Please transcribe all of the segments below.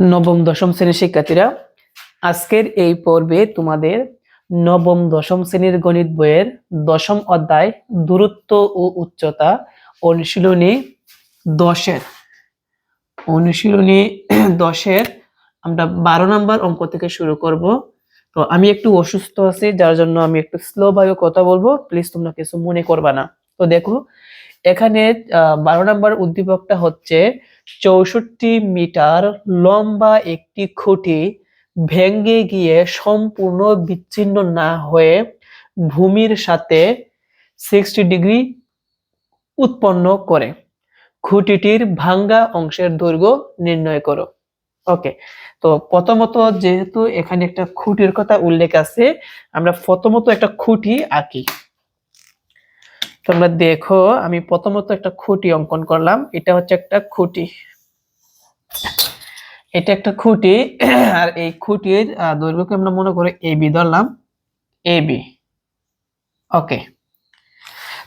নবম, দশম শ্রেণির শিক্ষার্থীরা, আজকের এই পর্বে তোমাদের নবম, দশম শ্রেণির গণিত বইয়ের দশম অধ্যায় দূরত্ব ও উচ্চতা অনুশীলনী দশের। অনুশীলনী দশের আমরা বারো নম্বর অঙ্ক থেকে শুরু করব। তো আমি একটু অসুস্থ আছি, যার জন্য আমি একটু স্লো কথা বলব। প্লিজ তোমরা কিছু মনে করবা না। তো দেখো এখানে বারো নম্বর উদ্দীপকটা হচ্ছে চৌষট্টি মিটার লম্বা একটি খুঁটি ভেঙে গিয়ে সম্পূর্ণ বিচ্ছিন্ন না হয়ে ভূমির সাথে সিক্সটি ডিগ্রি উৎপন্ন করে। খুঁটিটির ভাঙ্গা অংশের দৈর্ঘ্য নির্ণয় করো। ওকে, তো প্রথমত যেহেতু এখানে একটা খুঁটির কথা উল্লেখ আছে, আমরা প্রথমত একটা খুঁটি আঁকি। তোমরা দেখো, আমি প্রথমত একটা খুঁটি অঙ্কন করলাম। এটা হচ্ছে একটা খুঁটি। এটা একটা খুঁটি, আর এই খুঁটির দৈর্ঘ্যকে আমরা মনে করে এ বি ধরলাম। A B. ওকে।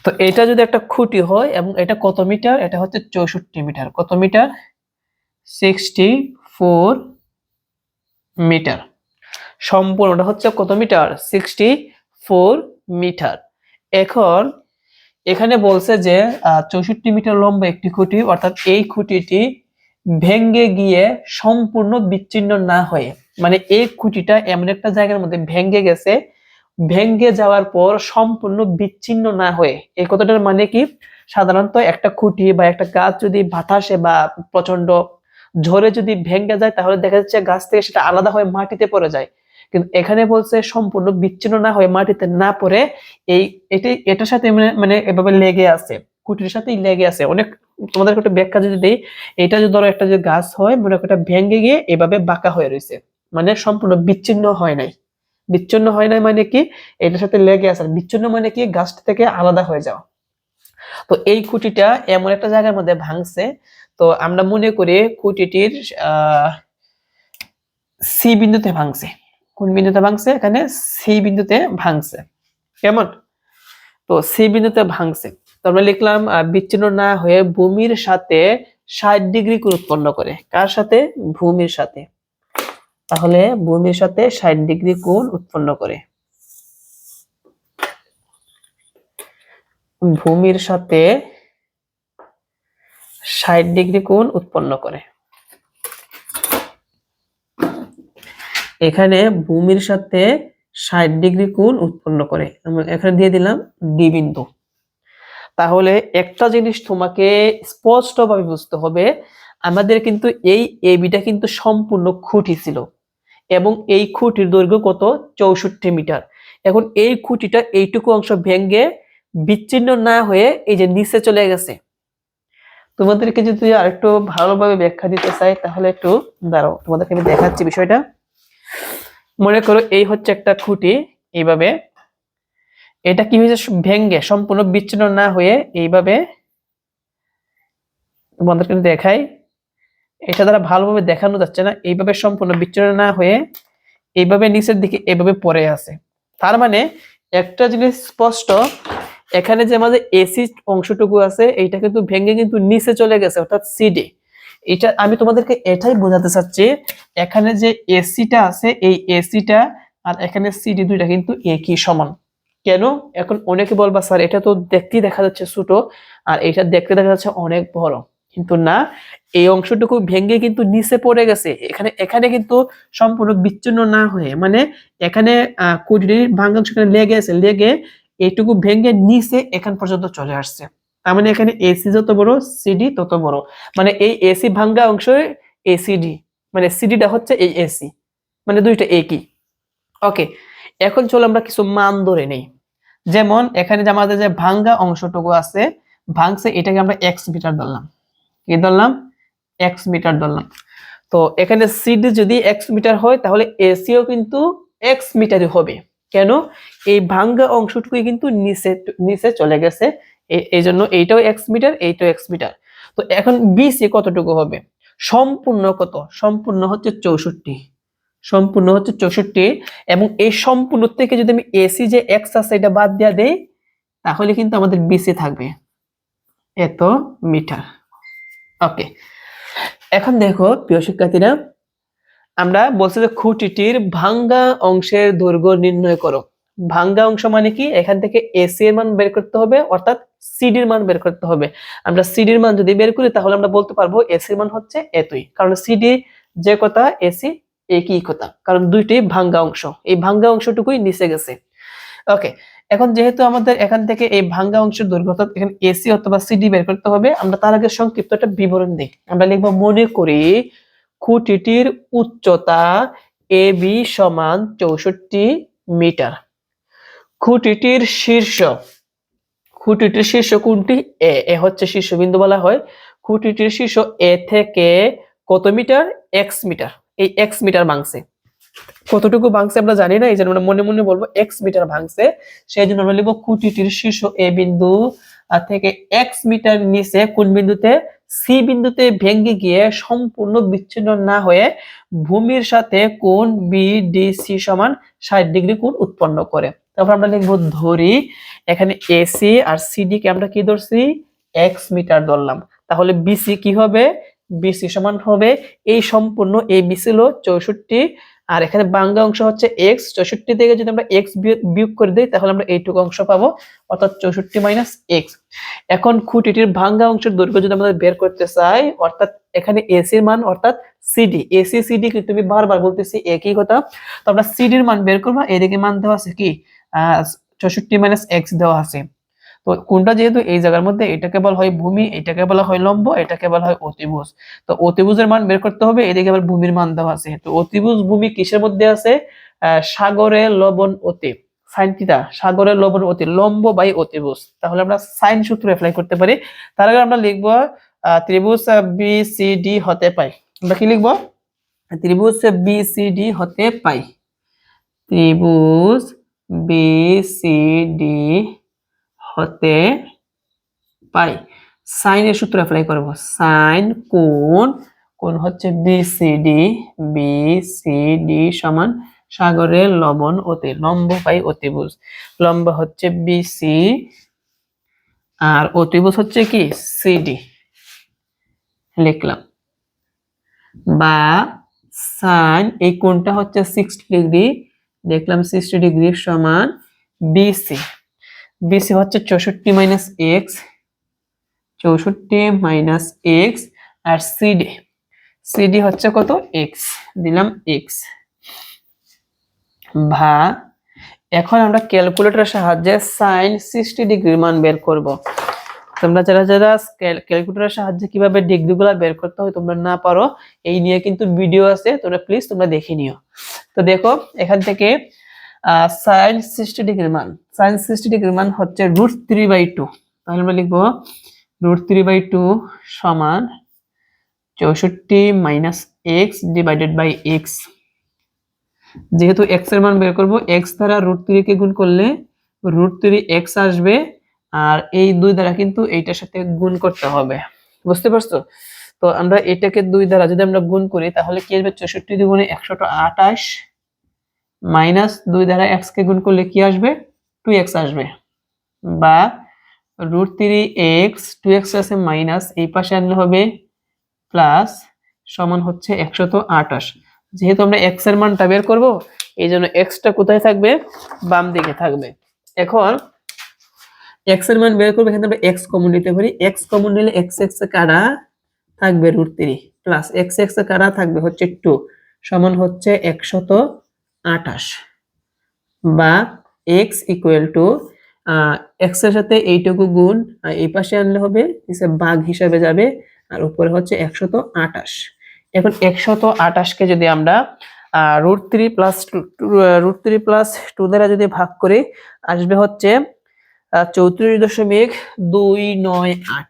তো এটা যদি একটা খুঁটি হয়, এবং এটা কত মিটার? এটা হচ্ছে চৌষট্টি মিটার। কত মিটার? Sixty four metre. সম্পূর্ণটা হচ্ছে কত মিটার? Sixty four metre. এখন এখানে বলছে যে চৌষট্টি মিটার লম্বা একটি খুঁটি, অর্থাৎ এই খুঁটিটি ভেঙ্গে গিয়ে সম্পূর্ণ বিচ্ছিন্ন না হয়ে মানে এই খুঁটিটা এমন একটা জায়গার মধ্যে ভেঙ্গে গেছে ভেঙ্গে যাওয়ার পর সম্পূর্ণ বিচ্ছিন্ন না হয়ে। এই কথাটার মানে কি? সাধারণত একটা খুঁটি বা একটা গাছ যদি বাতাসে বা প্রচণ্ড ঝড়ে যদি ভেঙ্গে যায়, তাহলে দেখা যাচ্ছে গাছ থেকে সেটা আলাদা হয়ে মাটিতে পড়ে যায়। কিন্তু এখানে বলছে সম্পূর্ণ বিচ্ছিন্ন না হয়ে মাটিতে না পড়ে এই এটাই এটার সাথে মানে মানে এভাবে লেগে আছে খুঁটির সাথেই লেগে আছে। অনেক তোমাদের একটা ব্যাখ্যা যদি দেই, এটা যদি ধরো একটা যে গাছ হয়, মনে এটা ভেঙে গিয়ে এভাবে বাঁকা হয়ে রয়েছে মানে সম্পূর্ণ বিচ্ছিন্ন হয় নাই। বিচ্ছিন্ন হয় নাই মানে কি? এটার সাথে লেগে আছে। বিচ্ছিন্ন মানে কি? গাছটা থেকে আলাদা হয়ে যাওয়া। তো এই খুঁটিটা এমন একটা জায়গার মধ্যে ভাঙছে। তো আমরা মনে করি খুঁটিটির আহ, সি বিন্দুতে ভাঙছে। কোন বিন্দুতে ভাঙছে? এখানে সি বিন্দুতে ভাঙছে। কেমন? তো সি বিন্দুতে ভাঙছে। তো আমরা লিখলাম বিচ্ছিন্ন না হয়ে ভূমির সাথে ষাট ডিগ্রি কোণ উৎপন্ন করে। কার সাথে? ভূমির সাথে। তাহলে ভূমির সাথে ষাট ডিগ্রি কোণ উৎপন্ন করে। ভূমির সাথে ষাট ডিগ্রি কোণ উৎপন্ন করে। এখানে ভূমির সাথে ষাট ডিগ্রি কোণ উৎপন্ন করে। এখানে দিয়ে দিলাম ডি বিন্দু। তাহলে একটা জিনিস তোমাকে স্পষ্টভাবে বুঝতে হবে, আমাদের কিন্তু এই এ এবিটা কিন্তু সম্পূর্ণ খুঁটি ছিল এবং এই খুঁটির দৈর্ঘ্য কত? চৌষট্টি মিটার। এখন এই খুঁটিটা এইটুকু অংশ ভেঙে বিচ্ছিন্ন না হয়ে এই যে নিচে চলে গেছে। তোমাদেরকে যদি আরেকটু ভালোভাবে ব্যাখ্যা দিতে চাই, তাহলে একটু দাঁড়াও, তোমাদেরকে আমি দেখাচ্ছি বিষয়টা। মনে করো এই হচ্ছে একটা খুঁটি, এইভাবে। এটা কি হয়েছে? ভেঙ্গে সম্পূর্ণ বিচ্ছিন্ন না হয়ে এইভাবে তোমাদেরকে দেখাই। এটা দ্বারা ভালোভাবে দেখানো যাচ্ছে না, এইভাবে সম্পূর্ণ বিচ্ছিন্ন না হয়ে এইভাবে নিচের দিকে এভাবে পড়ে আছে। তার মানে একটা জিনিস স্পষ্ট, এখানে যে আমাদের এসি অংশটুকু আছে, এইটা কিন্তু ভেঙে কিন্তু নিচে চলে গেছে, অর্থাৎ সিডি এটা আমি তোমাদেরকে এটাই বোঝাতে চাচ্ছি, এখানে যে এসিটা আছে, এই এসিটা আর এখানে সিডি দুইটা কিন্তু একই সমান। কেন? এখন অনেকে বলবা, স্যার, এটা তো দেখতেই দেখা যাচ্ছে ছোট আর এটা দেখতে দেখা যাচ্ছে অনেক বড়। কিন্তু না, এই অংশটুকু ভেঙে কিন্তু নিচে পড়ে গেছে। এখানে এখানে কিন্তু সম্পূর্ণ বিচ্ছিন্ন না হয়ে মানে এখানে কুটির ভাঙ্গাংশ লেগে আছে, লেগে এইটুকু ভেঙে নিচে এখান পর্যন্ত চলে আসছে। তার মানে এখানে এসি যত বড় সিডি তত বড়। মানে এই এসি ভাঙ্গা অংশ এসিডি মানে সিডিটা হচ্ছে এই এসি মানে দুইটা একই ওকে এখন চলো আমরা কিছু মান ধরে নেই। যেমন এখানে যে আমাদের যে ভাঙ্গা অংশটুকু আছে, ভাঙছে এটাকে আমরা এক্স মিটার ধরলাম। কি ধরলাম? এক্স মিটার ধরলাম। তো এখানে সিডি যদি এক্স মিটার হয়, তাহলে এসিও কিন্তু এক্স মিটারই হবে। কেন? এই ভাঙ্গা অংশটুকু কিন্তু নিচে নিচে চলে গেছে। এই জন্য এইটাও এক্স মিটার এইটাও এক্স মিটার তো এখন বিসি কতটুকু হবে? সম্পূর্ণ কত? সম্পূর্ণ হচ্ছে চৌষট্টি। সম্পূর্ণ হচ্ছে চৌষট্টি এবং এই সম্পূর্ণ থেকে যদি আমি এসি যে এক্স আছে এটা বাদ দেওয়া দেই, তাহলে কিন্তু আমাদের বিসি থাকবে। এত মিটার ওকে এখন দেখো, প্রিয় শিক্ষার্থীরা, আমরা বলছি যে খুঁটিটির ভাঙ্গা অংশের দৈর্ঘ্য নির্ণয় করো। ভাঙ্গা অংশ মানে কি? এখান থেকে এসি এর মান বের করতে হবে, অর্থাৎ সিডির মান বের করতে হবে। আমরা সিডির মান যদি বের করি, তাহলে আমরা বলতে পারব এসির মান হচ্ছে এতই কারণ সিডি যে কথা এসি একই কথা? কারণ দুইটি ভাঙ্গা অংশ। এই ভাঙ্গা অংশটুকুই নিচে গেছে। ওকে এখন যেহেতু আমাদের এখান থেকে এই ভাঙ্গা অংশের দৈর্ঘ্য এখানে এসি অথবা সিডি বের করতে হবে, আমরা তার আগে সংক্ষিপ্ত একটা বিবরণ দিই। আমরা লিখব, মনে করি খুঁটিটির উচ্চতা এ বি সমান চৌষট্টি মিটার। খুঁটিটির শীর্ষ খুঁটিটির শীর্ষ কোনটি? এ। এ হচ্ছে শীর্ষবিন্দু বলা হয়। খুঁটিটির শীর্ষ এ থেকে কত মিটার? X metre. এই এক্স মিটার ভাঙছে। কতটুকু ভাঙছে আমরা জানি না, এই জন্য আমরা মনে মনে বলব এক্স মিটার ভাঙছে। সেই জন্য আমরা লিখব খুঁটিটির শীর্ষ এ বিন্দু থেকে এক্স মিটার নিচে কোন বিন্দুতে? সি বিন্দুতে ভেঙে গিয়ে সম্পূর্ণ বিচ্ছিন্ন না হয়ে ভূমির সাথে কোন বি ডি সি সমান ষাট ডিগ্রি কোণ উৎপন্ন করে। তারপর আমরা লিখব ধরি, এখানে এসি আর সিডি কে আমরা কি ধরছি? এক্স মিটার ধরলাম। তাহলে বিসি কি হবে? বিসি সমান হবে। এই সম্পূর্ণ এই বিসি হলো চৌষট্টি। আর এখানে বাঙ্গা অংশ হচ্ছে এক্স চৌষট্টি থেকে যদি আমরা এক্স বিয়োগ করে দিই, তাহলে আমরা এইটুকু অংশ পাবো। অর্থাৎ চৌষট্টি মাইনাস এক্স এখন খুঁটিটির ভাঙ্গা অংশের দৈর্ঘ্য যদি আমাদের বের করতে চাই, অর্থাৎ এখানে এসির মান, অর্থাৎ সিডি এসি সিডি আমি বারবার বলতেছি একই কথা। তো আমরা সিডির মান বের করব। এদিকে মান দেওয়া আছে কি? চৌষট্টি মাইনাস এক্স দেওয়া আছে। তো কোনটা যেহেতু এই জায়গার মধ্যে, এটাকে বলা হয় ভূমি, এটাকে বলা হয় লম্ব, এটাকে বলা হয় অতিভুজ। তো অতিভুজের মান বের করতে হবে, এদিকে আবার ভূমির মান দেওয়া আছে। তো অতিভুজ ভূমি কিসের মধ্যে আছে? সাগরে লবণ অতি সাইন থিটা সাগরের লবণ অতি, লম্ব বাই অতিভুজ। তাহলে আমরা সাইন সূত্র অ্যাপ্লাই করতে পারি। তার আগে আমরা লিখব ত্রিভুজ বি সি ডি হতে পাই। আমরা কি লিখব? ত্রিভুজ বি সি ডি হতে পাই। ত্রিভুজ বি সি ডি হতে পাই। সাইনের সূত্র অ্যাপ্লাই করব। সাইন কোণ কোণ হচ্ছে বিসিডি বিসিডি সমান সাগরের লবণ অতি লম্ব পাই অতিভুজ। লম্ব হচ্ছে বিসি আর অতিভুজ হচ্ছে কি? সিডি লিখলাম। বা সাইন এই কোণটা হচ্ছে সিক্সটি ডিগ্রি দেখলাম সিক্সটি ডিগ্রি সমান বিসি বিসি হচ্ছে চৌষট্টি মাইনাস এক্স চৌষট্টি মাইনাস এক্স আর সিডি সিডি হচ্ছে কত? এক্স দিলাম এক্স ভা এখন আমরা ক্যালকুলেটরের সাহায্যে সাইন সিক্সটি ডিগ্রির মান বের করব। তোমরা যারা যারা ক্যালকুলেটরের সাহায্যে কীভাবে ডিগ্রিগুলো বের করতে হয় তোমরা না পারো, এই নিয়ে কিন্তু ভিডিও আছে, তোমরা প্লিজ তোমরা দেখে নিও। তো দেখো, এখান থেকে সাইন সিক্সটি ডিগ্রির মান। সাইন সিক্সটি ডিগ্রির মান হচ্ছে রুট থ্রি বাই টু তাহলে আমরা লিখব রুট থ্রি বাই টু সমান চৌষট্টি minus x divided by x যেহেতু এক্সের মান বের করব এক্স দ্বারা রুট থ্রি কে গুণ করলে রুট থ্রি এক্স আসবে, আর এই দুই দ্বারা কিন্তু এইটার সাথে গুণ করতে হবে। বুঝতে পারছ? তো আমরা এটাকে দুই দ্বারা যদি আমরা গুণ করি, তাহলে কি আসবে? চৌষট্টি দুগুণে একশো আঠাশ মাইনাস দুই দ্বারা এক্স কে গুণ করলে কি আসবে? টু এক্স আসবে। বা root three x two x আছে মাইনাস, এই পাশে আনলে হবে প্লাস সমান হচ্ছে একশত আঠাশ। যেহেতু আমরা এক্সের মানটা বের করব, এই জন্য এক্সটা কোথায় থাকবে? বাম দিকে থাকবে। এখন এক্সের মান বের করব, এখানে আমরা এক্স কমন নিতে পারি। এক্স কমন নিলে এক্স এক্স কারা? থাকবে root three plus x x কারা থাকবে? হচ্ছে টু সমান হচ্ছে একশত আঠাশ বা এক্স ইকুয়াল টু এক্সের সাথে এইটুকু গুণ এই পাশে আনলে হবে বাঘ হিসাবে যাবে, আর উপরে হচ্ছে একশত আঠাশ। এখন একশত আঠাশকে যদি আমরা root three plus root three plus two দ্বারা যদি ভাগ করি, আসবে হচ্ছে চৌত্রিশ দশমিক দুই নয় আট।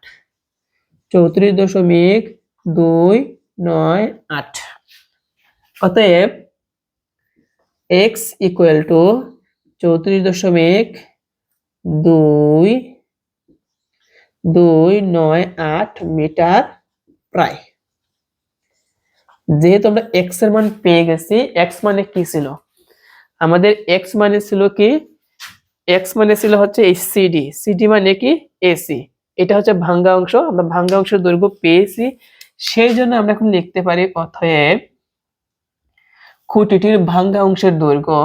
চৌত্রিশ দশমিক দুই নয় আট। অতএব এক্স ইকুয়াল টু চৌত্রিশ দশমিক দুই দুই নয় আট মিটার প্রায়। যেহেতু আমরা এক্সের মান পেয়ে গেছি এক্স মানে কি ছিল? আমাদের এক্স মানে ছিল কি? এক্স মানে ছিল হচ্ছে এই সিডি সিডি মানে কি? এসি এটা হচ্ছে ভাঙ্গা অংশ, আমরা ভাঙ্গা অংশের দৈর্ঘ্য পেয়েছি। সেই জন্য আমরা এখন লিখতে পারি অতএব খুঁটিটির ভাঙ্গা অংশের দৈর্ঘ্য।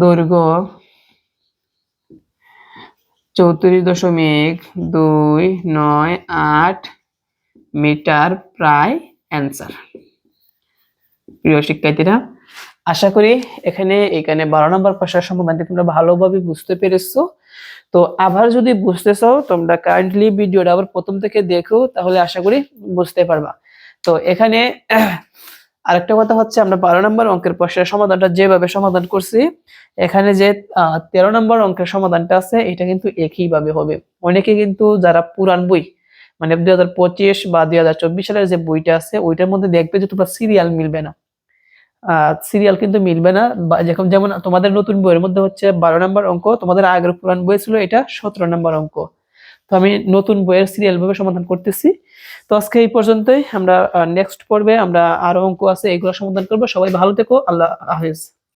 দৈর্ঘ্য চৌত্রিশ দশমিক দুই নয় আট মিটার প্রায় অ্যান্সার প্রিয় শিক্ষার্থীরা, আশা করি এখানে এখানে বারো নম্বর প্রশ্নের সমাধানটি তোমরা ভালোভাবে বুঝতে পেরেছ। তো আবার যদি বুঝতে চাও, তোমরা কাইন্ডলি ভিডিওটা আবার প্রথম থেকে দেখো, তাহলে আশা করি বুঝতে পারবা। তো এখানে আরেকটা কথা হচ্ছে, আমরা বারো নম্বর অঙ্কের প্রশ্নের সমাধানটা যেভাবে সমাধান করছি, এখানে যে তেরো নম্বর অঙ্কের সমাধানটা আছে, এটা কিন্তু একইভাবে হবে। অনেকে কিন্তু যারা পুরান বই মানে দুই হাজার পঁচিশ বা দুই হাজার চব্বিশ সালের যে বইটা আছে, ওইটার মধ্যে দেখবে যে তোমার সিরিয়াল মিলবে না। সিরিয়াল কিন্তু মিলবে না। যেরকম যেমন তোমাদের নতুন বইয়ের মধ্যে হচ্ছে বারো নম্বর অঙ্ক, তোমাদের আগের পুরান বই ছিল এটা সতেরো নম্বর অঙ্ক। তো আমি নতুন বইয়ের সিরিয়াল ভাবে সমাধান করতেছি। তো আজকে এই পর্যন্তই। আমরা নেক্সট পর্বে আমরা আরও অঙ্ক আছে, এগুলো সমাধান করব। সবাই ভালো থেকো। আল্লাহ হাফিজ।